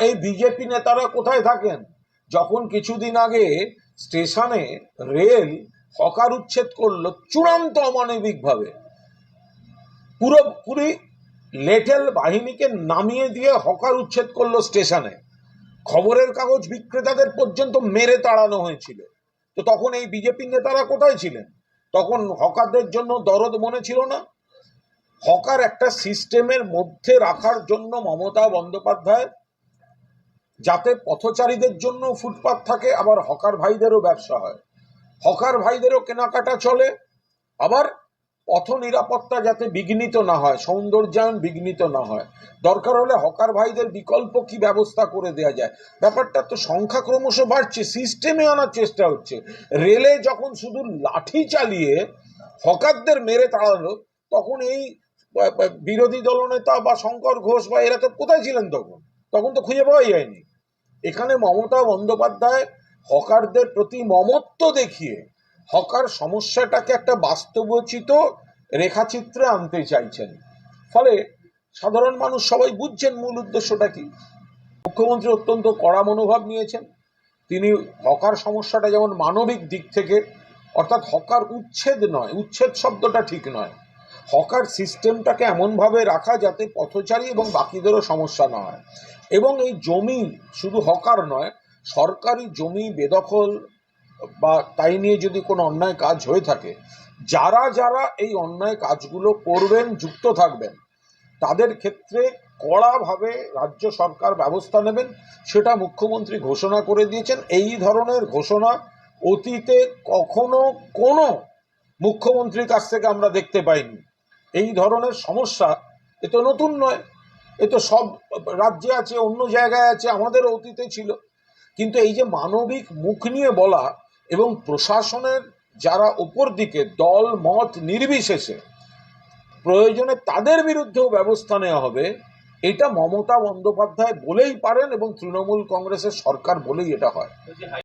এই বিজেপি নেতারা কোথায় থাকেন? যখন কিছুদিন আগে স্টেশনে রেল হকার উচ্ছেদ করল চূড়ান্ত অমানবিকভাবে পুরোপুরি লেটেল বাহিনীকে নামিয়ে দিয়ে হকার উচ্ছেদ করল স্টেশনে। খবরের কাগজ বিক্রেতাদের পর্যন্ত মেরে তাড়ানো হয়েছিল। তো তখন এই বিজেপি নেতারা কোথায় ছিলেন? তখন হকারদের জন্য দরদ মনে ছিল না? হকার একটা সিস্টেমের মধ্যে রাখার জন্য মমতা বন্দ্যোপাধ্যায় যাতে পথচারীদের জন্য ফুটপাত থাকে, আবার হকার ভাইদেরও ব্যবসা হয়। হকার ভাইদেরও কেনাকাটা চলে, আবার পথ নিরাপত্তা যাতে বিঘ্নিত না হয়, সৌন্দর্যায়ন বিঘ্নিত না হয়। দরকার হলে হকার ভাইদের বিকল্প কি ব্যবস্থা করে দেওয়া যায়? ব্যাপারটা তো সংখ্যা ক্রমশ বাড়ছে, সিস্টেমে আনার চেষ্টা হচ্ছে। রেলে যখন শুধু লাঠি চালিয়ে হকারদের মেরে তাড়ালো, তখন এই বিরোধী দলনেতা বা শঙ্কর ঘোষ বা এরা তো কোথায় ছিলেন তখন? তখন তো খুঁজে পাওয়া যায়নি। এখানে মমতা বন্দ্যোপাধ্যায় হকারদের প্রতি মমত্ব দেখিয়ে হকার সমস্যাটাকে একটা বাস্তবচিত রেখাচিত্রে আনতে চাইছেন। ফলে সাধারণ মানুষ সবাই বুঝছেন মূল উদ্দেশ্যটা কি। মুখ্যমন্ত্রী অত্যন্ত কড়া মনোভাব নিয়েছেন। তিনি হকার সমস্যাটা যেমন মানবিক দিক থেকে, অর্থাৎ হকার উচ্ছেদ নয়, উচ্ছেদ শব্দটা ঠিক নয়। হকার সিস্টেমটাকে এমনভাবে রাখা যাতে পথচারী এবং বাকিদেরও সমস্যা না হয়। এবং এই জমি শুধু হকার নয়, সরকারি জমি বেদখল বা তাই নিয়ে যদি কোনো অন্যায় কাজ হয়ে থাকে, যারা যারা এই অন্যায় কাজগুলো করবেন, যুক্ত থাকবেন, তাদের ক্ষেত্রে কড়াভাবে রাজ্য সরকার ব্যবস্থা নেবেন, সেটা মুখ্যমন্ত্রী ঘোষণা করে দিয়েছেন। এই ধরনের ঘোষণা অতীতে কখনো কোনো মুখ্যমন্ত্রীর কাছ থেকে আমরা দেখতে পাইনি। এই ধরনের সমস্যা এ তো নতুন নয়। এ তো সব রাজ্যে আছে, অন্য জায়গায় আছে, আমাদের অতীতে ছিল। কিন্তু এই যে মানবিক মুখ নিয়ে বলা এবং প্রশাসনের যারা উপর দিকে দল, মত নির্বিশেষে প্রয়োজনে তাদের বিরুদ্ধেও ব্যবস্থা নেওয়া হবে, এটা মমতা বন্দ্যোপাধ্যায় বলেই পারেন এবং তৃণমূল কংগ্রেসের সরকার বলেই এটা হয়।